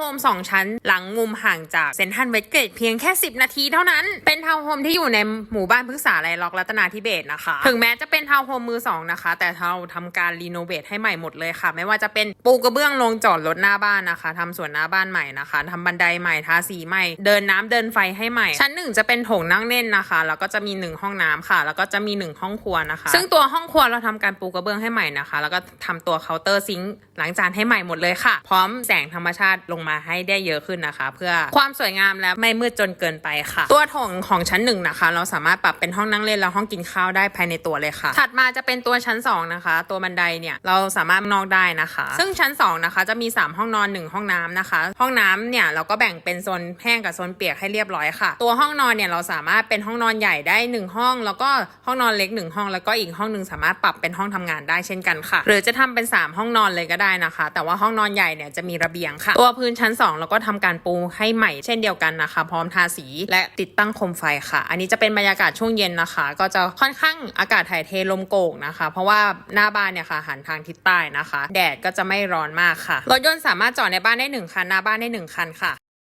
โฮม2 ชั้น หลังมุมห่างจากเซนทรัลเวสเกตเพียงแค่ 10 นาทีเท่านั้น เป็นทาวน์โฮมที่อยู่ในหมู่บ้านพฤกษาไรล็อกรัตนาธิเบศนะคะ ถึงแม้จะเป็นทาวน์โฮมมือ 2 นะคะ แต่เราทำการรีโนเวทให้ใหม่หมดเลยค่ะ ไม่ว่าจะเป็นปูกระเบื้องลงจอดรถหน้าบ้านนะคะทำสวนหน้าบ้านใหม่นะคะทำบันไดใหม่ทาสีใหม่ เดินน้ำเดินไฟให้ใหม่ ชั้นหนึ่งจะเป็นโถงนั่งเล่นนะคะ แล้วก็จะมีหนึ่งห้องน้ำค่ะ แล้วก็จะมีหนึ่งห้องครัวนะคะ ซึ่งตัวห้องครัวเราทำการปูกระเบื้องให้ใหม่นะคะ แล้วก็ทำตัวเคาน์เตอร์ซิงค์ล้างจานให้ใหม่หมดเลยค่ะ พร้อมแสงธรรมชาติลงมาให้ได้เยอะขึ้นนะคะ เพื่อความสวยงามและไม่มืดจนเกินไปค่ะ ตัวโถงของชั้นหนึ่งนะคะ เราสามารถปรับเป็นห้องนั่งเล่นและห้องกินข้าวได้ภายในตัวเลยค่ะ ถัดมาจะเป็นตัวชั้นสองนะคะ ตัวบันไดเนี่ยเราสามารถนอกได้นะคะ ซึ่งชั้นสองนะคะ จะมี 3 ห้องนอน 1 ห้องน้ำนะคะ ห้องน้ำเนี่ยเราก็แบ่งเป็นโซนแห้งกับโซนเปียกให้เรียบร้อยค่ะ ตัวห้องนอนเนี่ยเราสามารถเป็นห้องนอนใหญ่ได้ 1 ห้อง แล้วก็ห้องนอนเล็ก 1 ห้อง แล้วก็อีกห้องหนึ่งสามารถปรับเป็นห้องทำงานได้เช่นกันค่ะ หรือจะทำเป็น 3 ห้องนอนเลยก็ได้นะคะ แต่ว่าห้องนอนใหญ่เนี่ยจะมีระเบียงค่ะ ตัวพื้นนชั้น2เราก็ทำการปูให้ใหม่เช่นเดียวกันนะคะ พร้อมทาสีและติดตั้งโคมไฟค่ะ อันนี้จะเป็นบรรยากาศช่วงเย็นนะคะ ก็จะค่อนข้างอากาศถ่ายเทลมโกกนะคะ เพราะว่าหน้าบ้านเนี่ยค่ะหันทางทิศใต้นะคะ แดดก็จะไม่ร้อนมากค่ะ รถยนต์สามารถจอดในบ้านได้หนึ่งคัน หน้าบ้านได้หนึ่งคันค่ะ